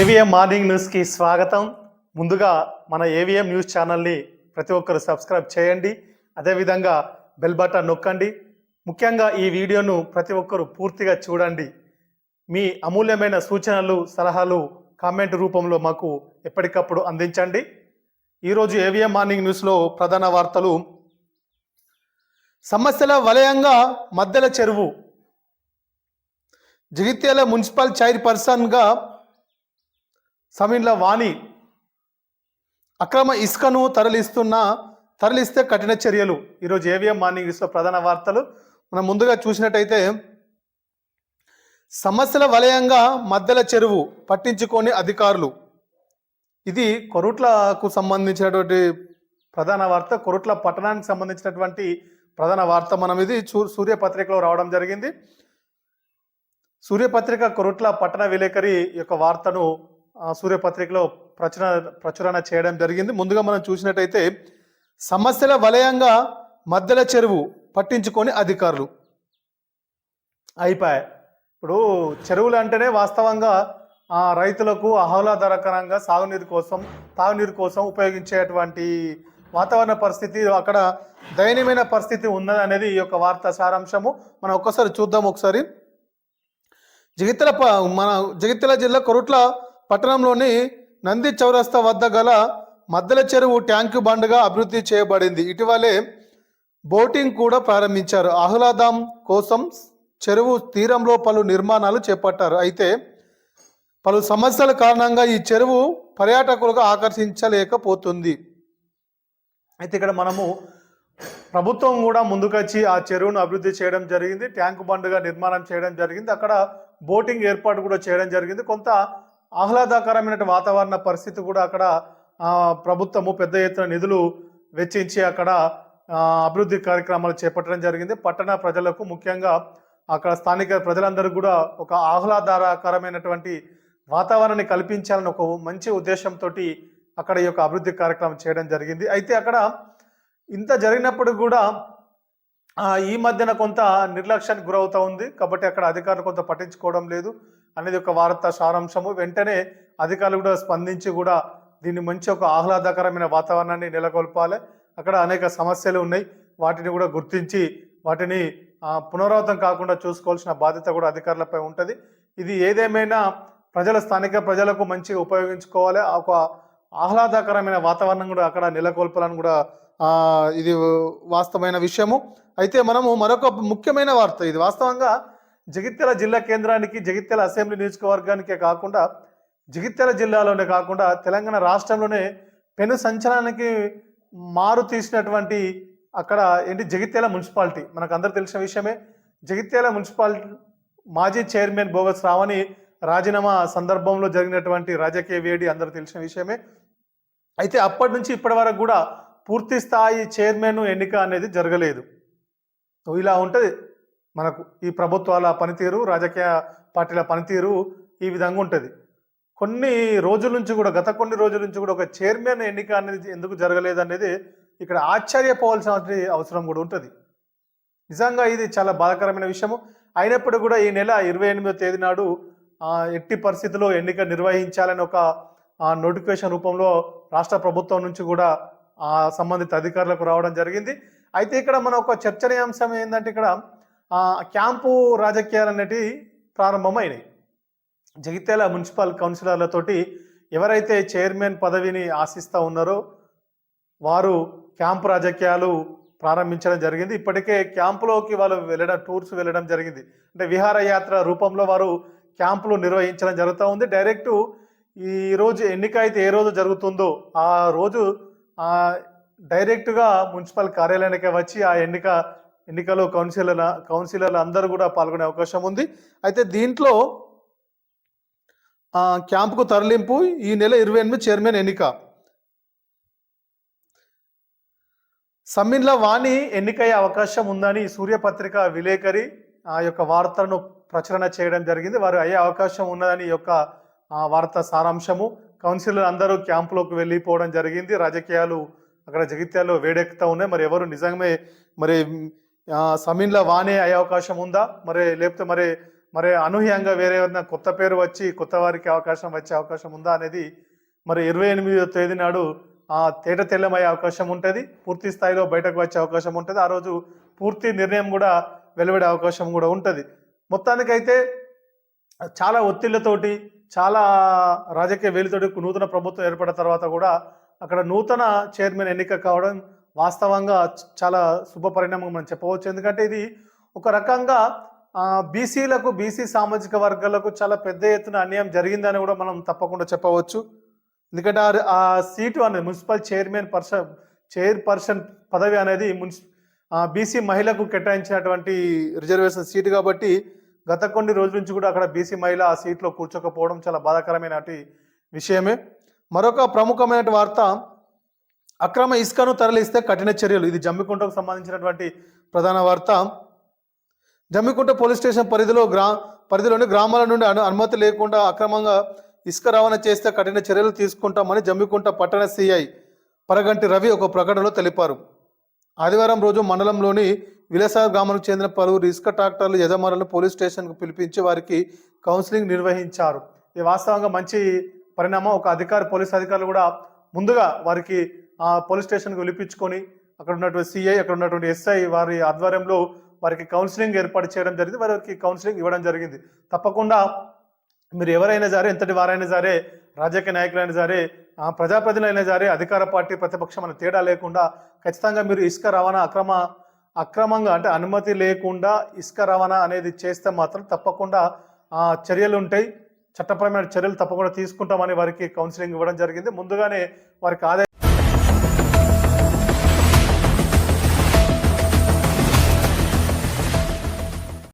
AVM morning న్యూస్కి స్వాగతం. ముందుగా మన ఏవిఎం న్యూస్ ఛానల్ని ప్రతి ఒక్కరు సబ్స్క్రైబ్ చేయండి. అదేవిధంగా బెల్ బటన్ నొక్కండి. ముఖ్యంగా ఈ వీడియోను ప్రతి ఒక్కరు పూర్తిగా చూడండి. మీ అమూల్యమైన సూచనలు సలహాలు కామెంట్ రూపంలో మాకు ఎప్పటికప్పుడు అందించండి. ఈరోజు ఏవిఎం మార్నింగ్ న్యూస్లో ప్రధాన వార్తలు. సమస్యల వలయంగా మద్దెల చెరువు. జగిత్యాల మున్సిపల్ చైర్పర్సన్గా సమీన్ల వాణి. అక్రమ ఇసుకను తరలిస్తున్న తరలిస్తే కఠిన చర్యలు. ఈరోజు ఏవిఎం మార్నింగ్ న్యూస్లో ప్రధాన వార్తలు. మనం ముందుగా చూసినట్టయితే సమస్యల వలయంగా మద్దెల చెరువు పట్టించుకొని అధికారులు. ఇది కొరుట్లకు సంబంధించినటువంటి ప్రధాన వార్త కొరుట్ల పట్టణానికి సంబంధించినటువంటి ప్రధాన వార్త. మనం ఇది చూ- సూర్యపత్రికలో రావడం జరిగింది. సూర్యపత్రిక కొరుట్ల పట్టణ విలేకరి యొక్క వార్తను సూర్యపత్రికలో ప్రచురణ ప్రచురణ చేయడం జరిగింది. ముందుగా మనం చూసినట్టయితే సమస్యల వలయంగా మద్దెల చెరువు పట్టించుకొని అధికారులు అయిపోయాయి. ఇప్పుడు చెరువులు అంటేనే వాస్తవంగా ఆ, రైతులకు ఆహ్లాదకరంగా సాగునీరు కోసం తాగునీరు కోసం ఉపయోగించేటువంటి వాతావరణ పరిస్థితి అక్కడ దయనీయమైన పరిస్థితి ఉన్నది అనేది ఈ యొక్క వార్త సారాంశము. మనం ఒక్కసారి చూద్దాం ఒకసారి. జగిత్యాల ప- మన జగిత్యాల జిల్లా కొరుట్ల పట్టణంలోని నంది చౌరస్తా వద్ద గల మద్దల చెరువు ట్యాంకు బండ్గా అభివృద్ధి చేయబడింది. ఇటీవలే బోటింగ్ కూడా ప్రారంభించారు. ఆహ్లాదం కోసం చెరువు తీరంలో పలు నిర్మాణాలు చేపట్టారు. అయితే పలు సమస్యల కారణంగా ఈ చెరువు పర్యాటకులుగా ఆకర్షించలేకపోతుంది. అయితే ఇక్కడ మనము ప్రభుత్వం కూడా ముందుకొచ్చి ఆ చెరువును అభివృద్ధి చేయడం జరిగింది. ట్యాంక్ బండ్గా నిర్మాణం చేయడం జరిగింది. అక్కడ బోటింగ్ ఏర్పాటు కూడా చేయడం జరిగింది. కొంత ఆహ్లాదకరమైన వాతావరణ పరిస్థితి కూడా అక్కడ ప్రభుత్వము పెద్ద ఎత్తున నిధులు వెచ్చించి అక్కడ అభివృద్ధి కార్యక్రమాలు చేపట్టడం జరిగింది. పట్టణ ప్రజలకు ముఖ్యంగా అక్కడ స్థానిక ప్రజలందరూ కూడా ఒక ఆహ్లాదకరమైనటువంటి వాతావరణాన్ని కల్పించాలని ఒక మంచి ఉద్దేశంతో అక్కడ ఈ యొక్క అభివృద్ధి కార్యక్రమం చేయడం జరిగింది. అయితే అక్కడ ఇంత జరిగినప్పుడు కూడా ఈ మధ్యన కొంత నిర్లక్ష్యానికి గురవుతూ ఉంది. కాబట్టి అక్కడ అధికారులు కొంత పట్టించుకోవడం లేదు. అనేది ఒక వార్త సారాంశము. వెంటనే అధికారులు కూడా స్పందించి కూడా దీన్ని మంచి ఒక ఆహ్లాదకరమైన వాతావరణాన్ని నెలకొల్పాలి. అక్కడ అనేక సమస్యలు ఉన్నాయి. వాటిని కూడా గుర్తించి వాటిని పునరావృతం కాకుండా చూసుకోవాల్సిన బాధ్యత కూడా అధికారులపై ఉంటుంది. ఇది ఏదేమైనా ప్రజల స్థానిక ప్రజలకు మంచిగా ఉపయోగించుకోవాలి. ఒక ఆహ్లాదకరమైన వాతావరణం కూడా అక్కడ నెలకొల్పాలని కూడా ఇది వాస్తవమైన విషయము. అయితే మనము మరొక ముఖ్యమైన వార్త ఇది వాస్తవంగా జగిత్యాల జిల్లా కేంద్రానికి జగిత్యాల అసెంబ్లీ నియోజకవర్గానికే కాకుండా జగిత్యాల జిల్లాలోనే కాకుండా తెలంగాణ రాష్ట్రంలోనే పెను సంచలనానికి మారు తీసినటువంటి అక్కడ ఏంటి జగిత్యాల మున్సిపాలిటీ. మనకు అందరు తెలిసిన విషయమే. జగిత్యాల మున్సిపాలిటీ మాజీ చైర్మన్ బోగస్ రావని రాజీనామా సందర్భంలో జరిగినటువంటి రాజకీయ వేడి అందరూ తెలిసిన విషయమే. అయితే అప్పటి నుంచి ఇప్పటి వరకు కూడా పూర్తి స్థాయి చైర్మన్ ఎన్నిక అనేది జరగలేదు. ఇలా ఉంటుంది. మనకు ఈ ప్రభుత్వాల పనితీరు రాజకీయ పార్టీల పనితీరు ఈ విధంగా ఉంటుంది. కొన్ని రోజుల నుంచి కూడా గత కొన్ని రోజుల నుంచి కూడా ఒక చైర్మన్ ఎన్నిక అనేది ఎందుకు జరగలేదు అనేది ఇక్కడ ఆశ్చర్యపోవాల్సిన అవసరం కూడా ఉంటుంది. నిజంగా ఇది చాలా బాధాకరమైన విషయము. అయినప్పుడు కూడా ఈ నెల ఇరవై ఎనిమిదో తేదీ నాడు ఎట్టి పరిస్థితుల్లో ఎన్నిక నిర్వహించాలని ఒక నోటిఫికేషన్ రూపంలో రాష్ట్ర ప్రభుత్వం నుంచి కూడా ఆ సంబంధిత అధికారులకు రావడం జరిగింది. అయితే ఇక్కడ మన ఒక చర్చనీయాంశం ఏంటంటే ఇక్కడ క్యాంపు రాజకీయాలు అనేటివి ప్రారంభమైనాయి. జగిత్యాల మున్సిపల్ కౌన్సిలర్లతోటి ఎవరైతే చైర్మన్ పదవిని ఆశిస్తూ ఉన్నారో వారు క్యాంపు రాజకీయాలు ప్రారంభించడం జరిగింది. ఇప్పటికే క్యాంపులోకి వాళ్ళు వెళ్ళడం టూర్స్ వెళ్ళడం జరిగింది. అంటే విహారయాత్ర రూపంలో వారు క్యాంపులు నిర్వహించడం జరుగుతూ ఉంది. డైరెక్టు ఈరోజు ఎన్నిక అయితే ఏ రోజు జరుగుతుందో ఆ రోజు డైరెక్ట్గా మున్సిపల్ కార్యాలయానికి వచ్చి ఆ ఎన్నిక ఎన్నికలో కౌన్సిలర్ కౌన్సిలర్లు అందరూ కూడా పాల్గొనే అవకాశం ఉంది. అయితే దీంట్లో క్యాంపుకు తరలింపు ఈ నెల ఇరవై ఎనిమిది చైర్మన్ ఎన్నిక. సమ్మిన్ల వాణి ఎన్నికయ్యే అవకాశం ఉందని సూర్యపత్రిక విలేకరి ఆ యొక్క వార్తను ప్రచురణ చేయడం జరిగింది. వారు అయ్యే అవకాశం ఉన్నదని ఈ యొక్క వార్త సారాంశము. కౌన్సిలర్ అందరూ క్యాంపులోకి వెళ్ళిపోవడం జరిగింది. రాజకీయాలు అక్కడ జగిత్యాల్లో వేడెక్కుతూ ఉన్నాయి. మరి ఎవరు నిజంగా మరి సమీన్లో వానే అయ్యే అవకాశం ఉందా? మరి లేకపోతే మరి మరి అనూహ్యంగా వేరే ఏదైనా కొత్త పేరు వచ్చి కొత్త వారికి అవకాశం వచ్చే అవకాశం ఉందా అనేది మరి ఇరవై ఎనిమిదో తేదీ నాడు ఆ తేట తెల్లమయ్యే అవకాశం ఉంటుంది. పూర్తి స్థాయిలో బయటకు వచ్చే అవకాశం ఉంటుంది. ఆ రోజు పూర్తి నిర్ణయం కూడా వెలువడే అవకాశం కూడా ఉంటుంది. మొత్తానికైతే చాలా ఒత్తిళ్ళతోటి చాలా రాజకీయ వేలితోటి నూతన ప్రభుత్వం ఏర్పడిన తర్వాత కూడా అక్కడ నూతన చైర్మన్ ఎన్నిక కావడం వాస్తవంగా చాలా శుభ పరిణామం మనం చెప్పవచ్చు. ఎందుకంటే ఇది ఒక రకంగా బీసీలకు బీసీ సామాజిక వర్గాలకు చాలా పెద్ద ఎత్తున అన్యాయం జరిగిందని కూడా మనం తప్పకుండా చెప్పవచ్చు. ఎందుకంటే ఆ- ఆ సీటు అనేది మున్సిపల్ చైర్మన్ పర్సన్ చైర్పర్సన్ పదవి అనేది మున్సి బీసీ మహిళకు కేటాయించినటువంటి రిజర్వేషన్ సీటు కాబట్టి గత కొన్ని రోజుల నుంచి కూడా అక్కడ బీసీ మహిళ ఆ సీట్లో కూర్చోకపోవడం చాలా బాధాకరమైన విషయమే. మరొక ప్రముఖమైన వార్త అక్రమ ఇసుకను తరలిస్తే కఠిన చర్యలు. ఇది జమ్మికుంటకు సంబంధించినటువంటి ప్రధాన వార్త. జమ్మికుంట పోలీస్ స్టేషన్ పరిధిలో గ్రా పరిధిలోని గ్రామాల నుండి అను అనుమతి లేకుండా అక్రమంగా ఇసుక రవాణా చేస్తే కఠిన చర్యలు తీసుకుంటామని జమ్మికుంట పట్టణ సిఐ పరగంటి రవి ఒక ప్రకటనలో తెలిపారు. ఆదివారం రోజు మండలంలోని విలసాగర్ గ్రామానికి చెందిన పలువురు ఇసుక ట్రాక్టర్లు యజమానులను పోలీస్ స్టేషన్కు పిలిపించి వారికి కౌన్సిలింగ్ నిర్వహించారు. ఇది వాస్తవంగా మంచి పరిణామం. ఒక అధికారి పోలీస్ అధికారులు కూడా ముందుగా వారికి పోలీస్ స్టేషన్కి పిలిపించుకొని అక్కడ ఉన్నటువంటి సిఐ అక్కడ ఉన్నటువంటి ఎస్ఐ వారి ఆధ్వర్యంలో వారికి కౌన్సిలింగ్ ఏర్పాటు చేయడం జరిగింది. వారికి కౌన్సిలింగ్ ఇవ్వడం జరిగింది. తప్పకుండా మీరు ఎవరైనా సరే ఎంతటి వారైనా సరే రాజకీయ నాయకులైనా సరే ప్రజాప్రతినిధులైనా సరే అధికార పార్టీ ప్రతిపక్షం అనే తేడా లేకుండా ఖచ్చితంగా మీరు ఇసుక రవాణా అక్రమ అక్రమంగా అంటే అనుమతి లేకుండా ఇసుక రవాణా అనేది చేస్తే మాత్రం తప్పకుండా చర్యలు ఉంటాయి. చట్టపరమైన చర్యలు తప్పకుండా తీసుకుంటామని వారికి కౌన్సిలింగ్ ఇవ్వడం జరిగింది. ముందుగానే వారికి ఆదాయం